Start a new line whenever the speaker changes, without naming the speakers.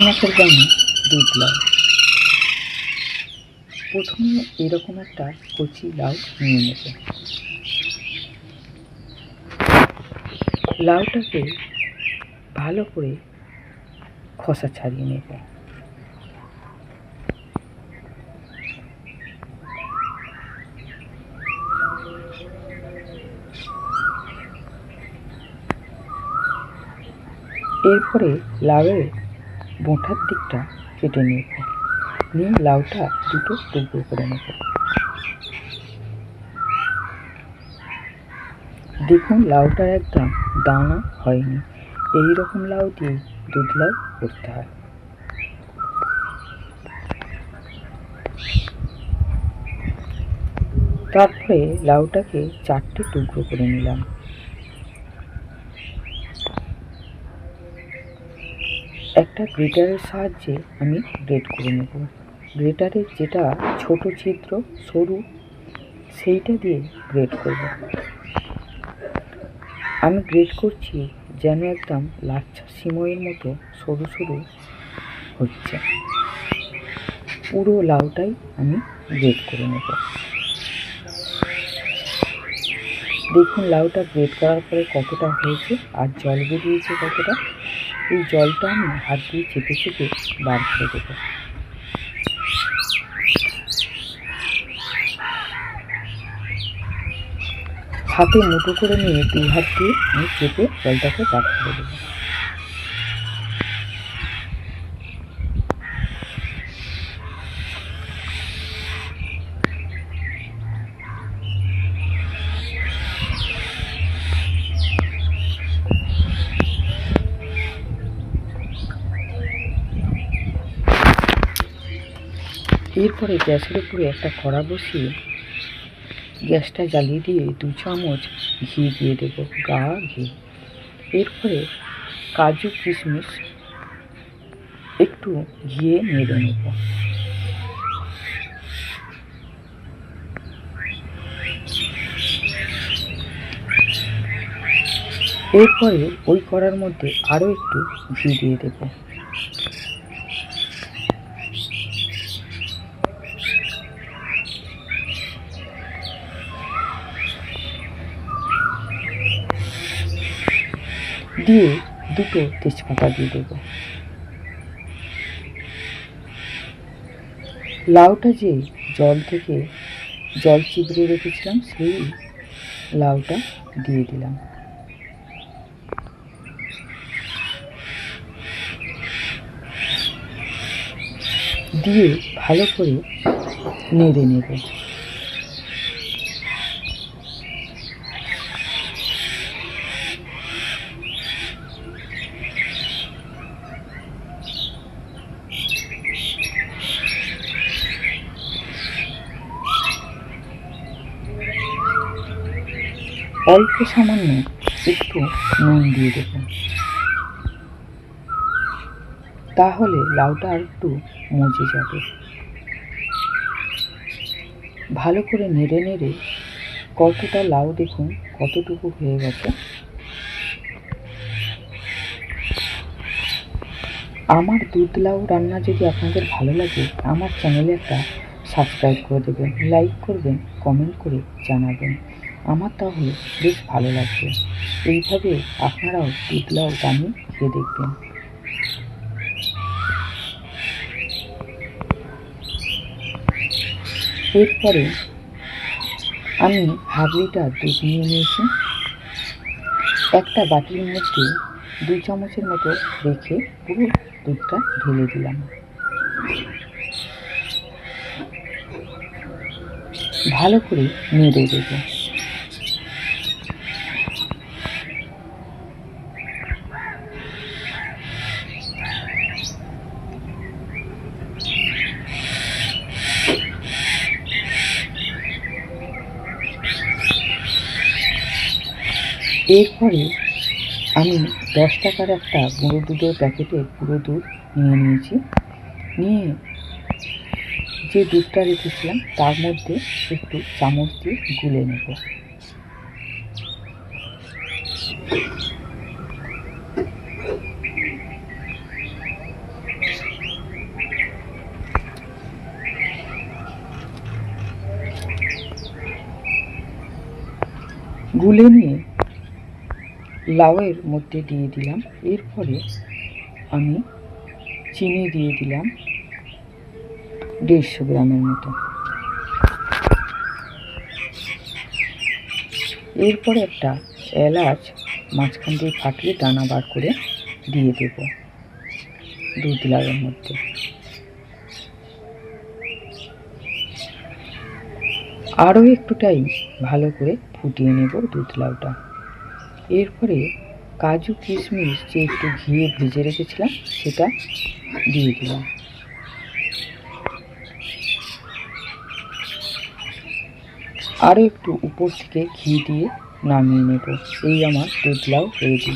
করব আমি দুধ লাউ প্রথমে এরকম একটা কচি লাউ নিয়ে নেব। লাউটাকে ভালো করে খসা ছাড়িয়ে নেব। এরপরে লাউয়ের বোঁটার দিকটা কেটে নেব নিয়ে লাউটা দুটো টুকরো করে নেব দেখুন লাউটার একদম দানা হয়নি। এই রকম লাউ দিয়ে দুধ লাউ করতে হয়। তারপরে লাউটাকে চারটে টুকরো করে নিলাম। একটা গ্রেটারের সাহায্যে আমি গ্রেট করে নেব। গ্রেটারের যেটা ছোট ছিদ্র, সরু, সেইটা দিয়ে গ্রেট করব। আমি গ্রেট করছি যেন একদম লাচ্ছা সিমইয়ের মতো সরু সরু হচ্ছে। পুরো লাউটাই আমি গ্রেট করে নেব। দেখুন লাউটা গ্রেট করার পরে কতটা হয়েছে, আর জল বেরিয়েছে কতটা? এই জলটা আমি হাত দিয়ে চেপে চেপে বার করে দেবো। হাতে মুঠো করে নিয়ে দু হাত দিয়ে আমি চেপে জলটাকে বার করে দেবো। এরপরে গ্যাসের উপরে একটা কড়া বসিয়ে গ্যাসটা জ্বালিয়ে দিয়ে দু চামচ ঘি দিয়ে দেবো, গা ঘি। এরপরে কাজু কিশমিশ একটু ঘিয়ে নেড়ে নেব। এরপরে ওই কড়ার মধ্যে আরও একটু ঘি দিয়ে দেবো। দিয়ে দুটো তেজপাতা দিয়ে দেবো। লাউটা যে জল থেকে জল চিবড়ে রেখেছিলাম, সেই লাউটা দিয়ে দিলাম। দিয়ে ভালো করে নেড়ে নেবে। অল্প সামান্য একটু নুন দিয়ে দেবো তাহলে লাউটা আর একটু মজে যাবে। ভালো করে নেড়ে নেড়ে কতটা লাউ দেখুন, কতটুকু হয়ে গেছে। আমার দুধ লাউ রান্না যদি আপনাদের ভালো লাগে, আমার চ্যানেলে একটা সাবস্ক্রাইব করে দেবেন, লাইক করবেন, কমেন্ট করে জানাবেন। আমার তাহলে বেশ ভালো লাগবে এইভাবে আপনারাও লাউ বানিয়ে খেয়ে দেখবেন। এরপরে আমি হাফ দুধ নিয়ে নিয়েছি। একটা বাটির মধ্যে দুই চামচের মতো রেখে পুরো দুধটা ঢেলে দিলাম। ভালো করে নেড়ে দেবো। এরপরে আমি দশ টাকার একটা গুঁড়ো দুধের প্যাকেটে গুঁড়ো দুধ নিয়ে নিয়েছি। নিয়ে যে দুধটা রেখেছিলাম, তার মধ্যে একটু চামচ দিয়ে গুলে নেব। গুলে নিয়ে লাউয়ের মধ্যে দিয়ে দিলাম। এরপরে আমি চিনি দিয়ে দিলাম দেড়শো গ্রামের মতো। এরপরে একটা এলাচ মাঝখান দিয়ে ফাটিয়ে দানা বার করে দিয়ে দেব দুধ লাউয়ের মধ্যে। আরও একটুটাই ভালো করে ফুটিয়ে নেব দুধ লাউটা এরপরে কাজু কিশমিশ যে একটু ঘিয়ে ভেজে রেখেছিলাম, সেটা দিয়ে দিলাম। আরও একটু উপর থেকে ঘি দিয়ে নামিয়ে নেব। এই আমার দুধলাও রেডি।